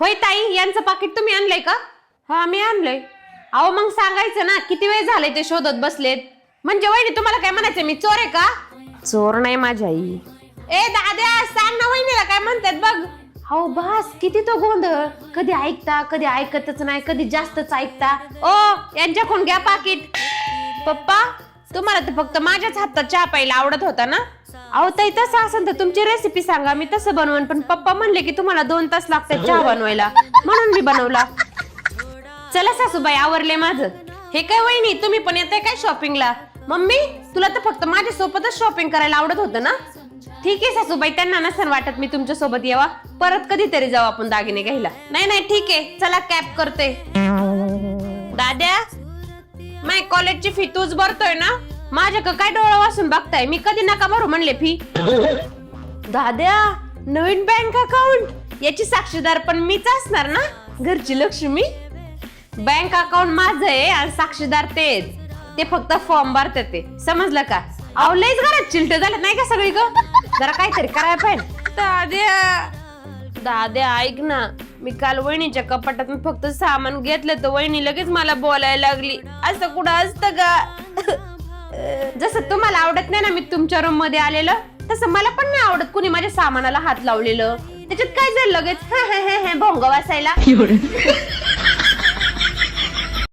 होय ताई यांचं पाकिट तुम्ही आणलंय का? हा मी आणलंय. अहो मग सांगायचं ना किती वेळ झाले ते शोधत बसलेत? म्हणजे वहिनी तुम्हाला काय म्हणायचं मी चोर आहे का? चोर नाही माझी आई. ए दाद्या सांग ना वहिनीला काय म्हणतात बघ. हो बस किती तो गोंधळ. कधी ऐकता कधी ऐकतच नाही कधी जास्तच ऐकता. ओ यांच्याकडून घ्या पाकिट. पप्पा तुम्हाला तर फक्त माझ्याच हातात चहा प्यायला आवडत होता ना? अहो ताई तसं असेल तर तुमची रेसिपी सांगा. मी तसं बनवून पण पप्पा म्हणले की तुम्हाला दोन तास लागतात चहा बनवायला. म्हणून मी बनवला. चला सासूबाई आवरले माझं. हे काय वहिनी तुम्ही पण येताय काय शॉपिंगला मम्मी तुला तर फक्त माझ्या सोबतच शॉपिंग करायला आवडत होतं ना? ठीक आहे सासूबाई त्यांना नसेल वाटत मी तुमच्यासोबत यावा. परत कधीतरी जाऊ आपण दागिने घ्यायला. नाही नाही ठीक आहे. चला कॅब करते. दाद्या कॉलेजची फी तूच भरतोय ना? माझ्या काय डोळा वाचून बघताय? मी कधी नका भरू म्हणले फी. दाद्या नवीन बँक अकाउंट. याची साक्षीदार पण मीच असणार ना? घरची लक्ष्मी. बँक अकाउंट माझं आहे आणि साक्षीदार तेच. ते फक्त फॉर्म भरते ते. समजलं का? अहो लयच घरात चिलट झालं नाही का सगळी ग? जरा काहीतरी करायला पाहिजे. दाद्या. दाद्या ऐक ना. मी काल वहिनीच्या कपाटातून फक्त सामान घेतलं तर वहिनी लगेच मला बोलायला लागली. असं कुठं असतं का? जसं तुम्हाला आवडत नाही ना मी तुमच्या रूममध्ये आलेलं तसं मला पण नाही आवडत कुणी माझ्या सामानाला हात लावलेलं. त्याच्यात काय झालं लगेच? भोंग वाचायला